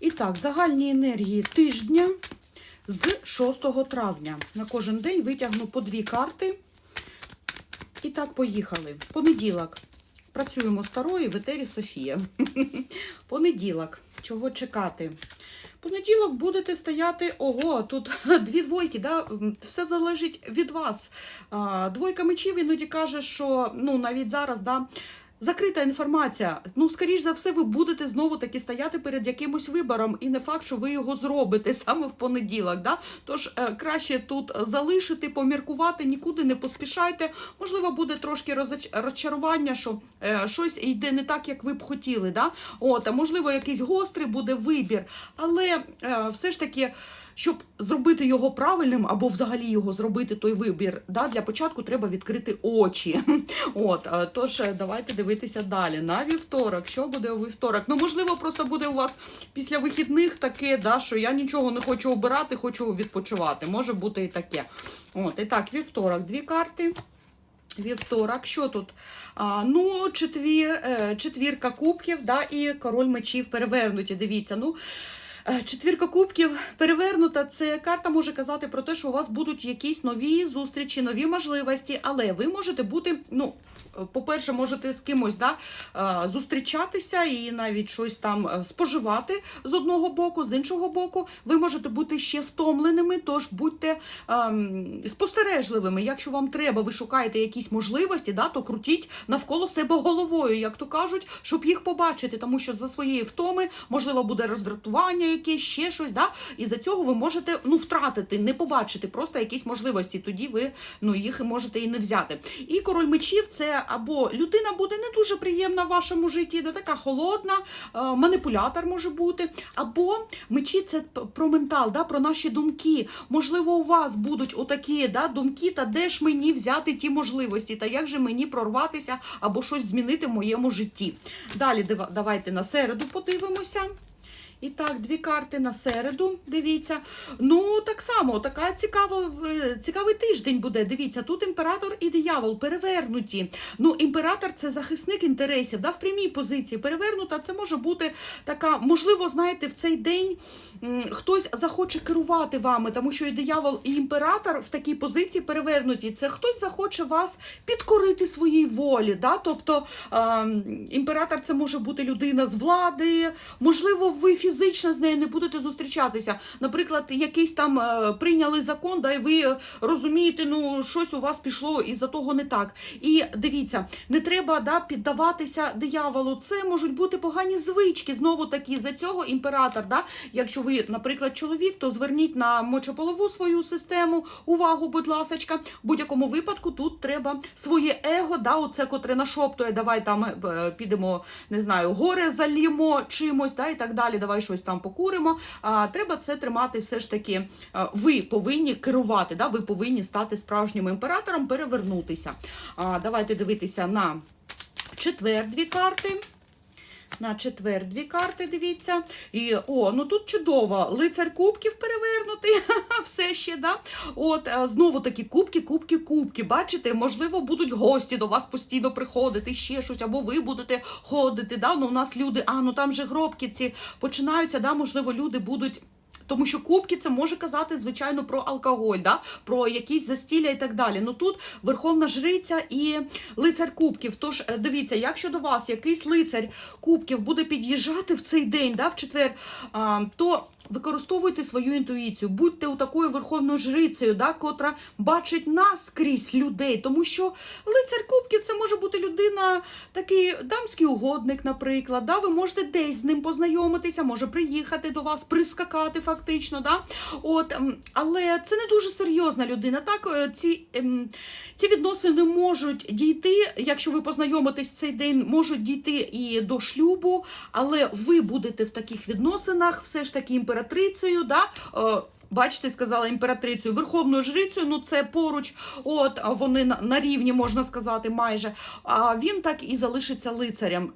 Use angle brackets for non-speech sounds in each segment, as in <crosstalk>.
І так, загальні енергії тижня з 6 травня. На кожен день витягну по дві карти. І так, поїхали. Понеділок. Працюємо старої в етері Софія. <laughs> Понеділок. Чого чекати? Понеділок будете стояти, ого, тут <laughs> дві двойки, да? все залежить від вас. Двойка мечів іноді каже, що ну, навіть зараз да, закрита інформація. Ну, скоріш за все, ви будете знову таки стояти перед якимось вибором, і не факт, що ви його зробите <laughs> саме в понеділок. Да? Тож е, краще тут залишити, поміркувати, нікуди не поспішайте. Можливо, буде трошки розоч- розчарування, що е, щось йде не так, як ви б хотіли. Да? От, а можливо, якийсь гострий буде вибір. Але е, все ж таки. Щоб зробити його правильним або взагалі його зробити той вибір, да, для початку треба відкрити очі. <laughs> От, е, тож е, давайте дивитися далі. На вівторок, що буде у вівторок? Ну, можливо, просто буде у вас після вихідних таке, да, що я нічого не хочу обирати, хочу відпочивати. Може бути і таке. От, і так, вівторок, дві карти. Вівторок, що тут? А, ну, четвір, е, четвірка кубків, да, і король мечів перевернуті. Дивіться, ну. Е, Четвірка кубків перевернута. Це карта може казати про те, що у вас будуть якісь нові зустрічі, нові можливості, але ви можете бути, ну, по-перше, можете з кимось да, е, зустрічатися і навіть щось там е, споживати з одного боку, з іншого боку, ви можете бути ще втомленими, тож будьте ем, спостережливими. Якщо вам треба, ви шукаєте якісь можливості, да, то крутіть навколо себе головою, як то кажуть, щоб їх побачити, тому що за своєї втоми можливо буде роздратування, якесь ще щось, да, і за цього ви можете ну, втратити, не побачити просто якісь можливості. Тоді ви ну, їх можете і не взяти. І король мечів це або людина буде не дуже приємна в вашому житті, де така холодна, е, маніпулятор може бути, або мечі це про ментал, да, про наші думки. Можливо, у вас будуть отакі да, думки, та де ж мені взяти ті можливості, та як же мені прорватися або щось змінити в моєму житті. Далі давайте на середу подивимося. І так, дві карти на середу, дивіться. Ну, так само, така цікава, е, цікавий тиждень буде. Дивіться, тут імператор і диявол перевернуті. Ну, імператор це захисник інтересів, да, в прямій позиції. Перевернута це може бути така, можливо, знаєте, в цей день хтось захоче керувати вами, тому що і диявол, і імператор в такій позиції перевернуті. Це хтось захоче вас підкорити своїй волі. Да? Тобто ем, імператор це може бути людина з влади, можливо, ви фізично з нею не будете зустрічатися. Наприклад, якийсь там е, прийняли закон, да, і ви розумієте, ну щось у вас пішло із-за того не так. І дивіться, не треба да, піддаватися дияволу. Це можуть бути погані звички. Знову таки, за цього імператор. Да? Якщо ви, наприклад, чоловік, то зверніть на мочополову свою систему увагу, будь ласочка. В будь-якому випадку тут треба своє его, да, оце котре нашоптує, давай там е, підемо, не знаю, горе залімо чимось, да, і так далі. Давай щось там покуримо. А, треба це тримати все ж таки. Ви повинні керувати, да, ви повинні стати справжнім імператором, перевернутися. А, давайте дивитися на четвер дві карти. На четвер дві карти, дивіться. І о, ну тут чудово. Лицар кубків перевернутий. <laughs> Все ще, да? От е, знову такі кубки, кубки, кубки. Бачите, можливо, будуть гості до вас постійно приходити, ще щось, або ви будете ходити. Да? Ну, у нас люди, а ну там же гробки ці починаються, да? можливо, люди будуть. Тому що кубки це може казати, звичайно, про алкоголь, да? про якісь застілля і так далі. Ну тут Верховна Жриця і лицар кубків. Тож е, дивіться, якщо до вас якийсь лицар кубків буде під'їжджати в цей день, да, в четвер, а, то використовуйте свою інтуїцію, будьте у такою верховною жрицею, да, котра бачить наскрізь людей. Тому що лицар кубків це може бути людина, такий дамський угодник, наприклад. Да? Ви можете десь з ним познайомитися, може приїхати до вас, прискакати фактично. Да? От, але це не дуже серйозна людина. Так, е, ці, ем, ці відносини можуть дійти, якщо ви познайомитесь цей день, можуть дійти і до шлюбу, але ви будете в таких відносинах все ж таки імператрицею. Да? Е, Бачите, сказала імператрицею, верховною жрицею, ну це поруч, от вони на, рівні, можна сказати, майже. А він так і залишиться лицарем.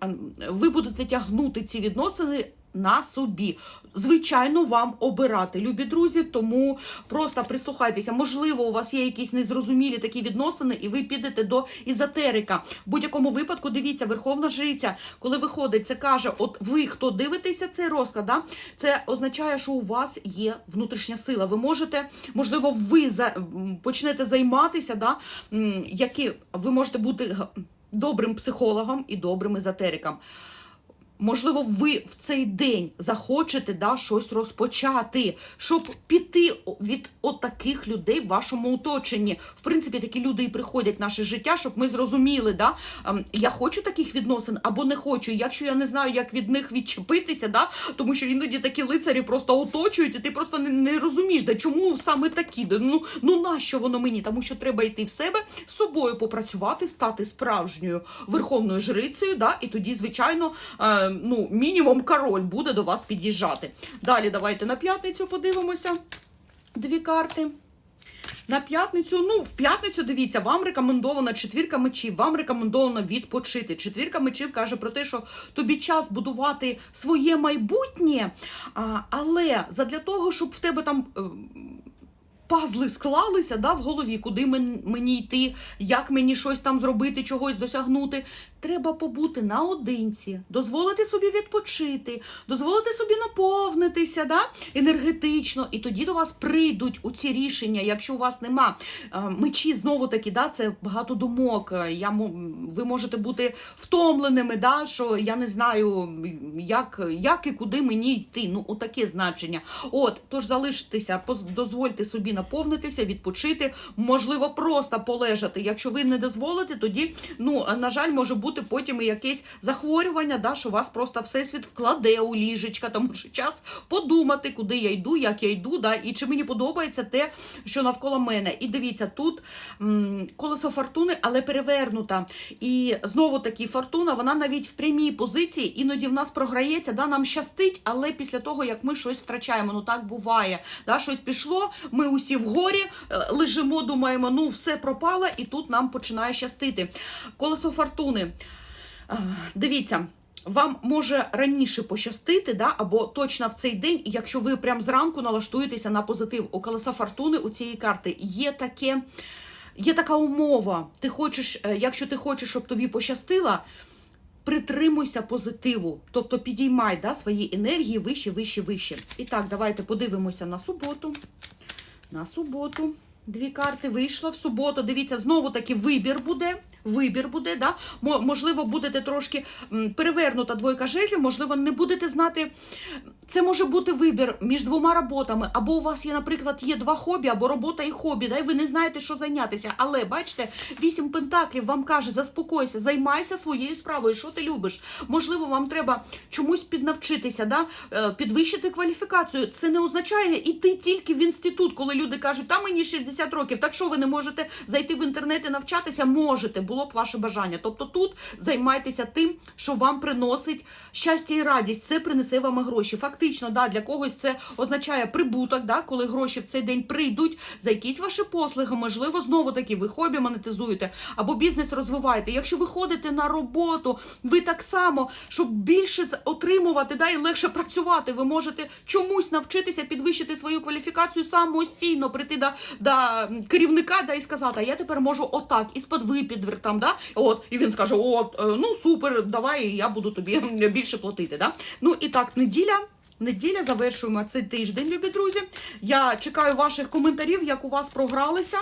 Ви будете тягнути ці відносини на собі. Звичайно, вам обирати, любі друзі, тому просто прислухайтеся. Можливо, у вас є якісь незрозумілі такі відносини, і ви підете до ізотерика. В будь-якому випадку, дивіться, Верховна Жриця, коли виходить, це каже: от ви, хто дивитеся цей розклад, да, це означає, що у вас є внутрішня сила. Ви можете, можливо, ви за, почнете займатися, да, які ви можете бути добрим психологом і добрим езотериком. Можливо, ви в цей день захочете да, щось розпочати, щоб піти від отаких людей в вашому оточенні. В принципі, такі люди і приходять в наше життя, щоб ми зрозуміли, да, ем, я хочу таких відносин або не хочу. Якщо я не знаю, як від них відчепитися, да, тому що іноді такі лицарі просто оточують, і ти просто не, не розумієш, да, чому саме такі. Да, ну, ну нащо воно мені? Тому що треба йти в себе з собою попрацювати, стати справжньою верховною жрицею, да, і тоді, звичайно, е, ну, мінімум король буде до вас під'їжджати. Далі давайте на п'ятницю подивимося. Дві карти. На п'ятницю, ну, в п'ятницю, дивіться, вам рекомендована четвірка мечів, вам рекомендовано відпочити. Четвірка мечів каже про те, що тобі час будувати своє майбутнє, але задля того, щоб в тебе там. Пазли склалися да, в голові, куди мені йти, як мені щось там зробити, чогось досягнути. Треба побути наодинці, дозволити собі відпочити, дозволити собі наповнитися да, енергетично, і тоді до вас прийдуть у ці рішення. Якщо у вас нема е, мечі, знову таки, да, це багато думок. Я, ви можете бути втомленими, да, що я не знаю, як, як і куди мені йти. Ну, отаке значення. От, тож залишитися, дозвольте собі наповнитися, відпочити, можливо, просто полежати. Якщо ви не дозволите, тоді, ну, на жаль, може бути потім і якесь захворювання, да, що вас просто всесвіт вкладе у ліжечка, тому що час подумати, куди я йду, як я йду, да, і чи мені подобається те, що навколо мене. І дивіться, тут м, колесо фортуни, але перевернута. І знову таки фортуна, вона навіть в прямій позиції іноді в нас програється, да, нам щастить, але після того, як ми щось втрачаємо, ну так буває. Да, щось пішло, ми усі вгорі, е, лежимо, думаємо, ну все пропало, і тут нам починає щастити. Колесо фортуни. Дивіться. Вам може раніше пощастити, да, або точно в цей день, якщо ви прям зранку налаштуєтеся на позитив у колеса фортуни у цієї карти, є таке, є така умова. Ти хочеш, е, якщо ти хочеш, щоб тобі пощастило, притримуйся позитиву, тобто підіймай да, свої енергії вище, вище, вище. І так, давайте подивимося на суботу. На суботу. Дві карти вийшло в суботу. Дивіться, знову таки вибір буде. Вибір буде, да? Мо- можливо, будете трошки перевернута двойка жезлів, можливо, не будете знати. Це може бути вибір між двома роботами. Або у вас є, наприклад, є два хобі, або робота і хобі, да? і ви не знаєте, що зайнятися. Але бачите, вісім пентаклів вам каже, заспокойся, займайся своєю справою, що ти любиш. Можливо, вам треба чомусь піднавчитися, да? е, підвищити кваліфікацію. Це не означає іти тільки в інститут, коли люди кажуть, та мені 60 років, так що ви не можете зайти в інтернет і навчатися? Можете, було б ваше бажання. Тобто тут займайтеся тим, що вам приносить щастя і радість. Це принесе вам гроші. Фактично, да, для когось це означає прибуток, да, коли гроші в цей день прийдуть за якісь ваші послуги, можливо, знову таки ви хобі монетизуєте або бізнес розвиваєте. Якщо ви ходите на роботу, ви так само, щоб більше отримувати, да, і легше працювати, ви можете чомусь навчитися підвищити свою кваліфікацію самостійно, прийти до, до керівника да, і сказати, а я тепер можу отак, із-под випідвер там, да, от, і він скаже, от, е, ну супер, давай, я буду тобі <laughs> більше платити. Да? Ну і так, неділя. Неділя завершуємо цей тиждень, любі друзі. Я чекаю ваших коментарів, як у вас програлися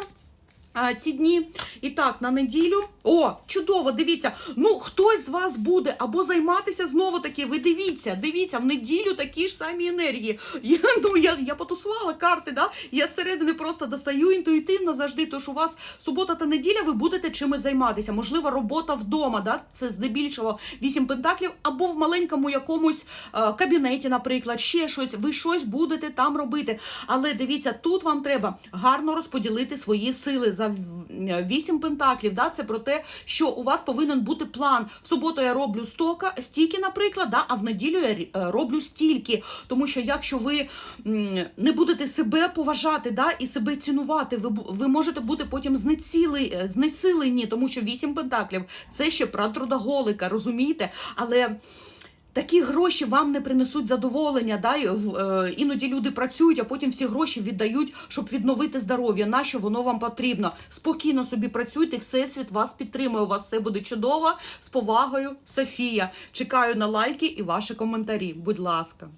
ці дні. І так, на неділю. О, чудово, дивіться. Ну, хтось з вас буде або займатися знову таки. Ви дивіться, дивіться, в неділю такі ж самі енергії. Я, ну, я, я потусувала карти, да? я зсередини просто достаю інтуїтивно завжди, тож у вас субота та неділя ви будете чимось займатися. Можливо, робота вдома, да? це здебільшого вісім пентаклів, або в маленькому якомусь е, кабінеті, наприклад, ще щось. Ви щось будете там робити. Але дивіться, тут вам треба гарно розподілити свої сили за вісім пентаклів. Да? Це про те, що у вас повинен бути план. В суботу я роблю стока, стільки, наприклад, да? а в неділю я е, роблю стільки. Тому що якщо ви не будете себе поважати да? і себе цінувати, ви, ви можете бути потім знеціли, е, знесилені, тому що вісім пентаклів це ще про трудоголика, розумієте? Але Такі гроші вам не принесуть задоволення. Да? е, Іноді люди працюють, а потім всі гроші віддають, щоб відновити здоров'я. Нащо воно вам потрібно? Спокійно собі працюйте, всесвіт вас підтримує. У вас все буде чудово. З повагою, Софія. Чекаю на лайки і ваші коментарі. Будь ласка.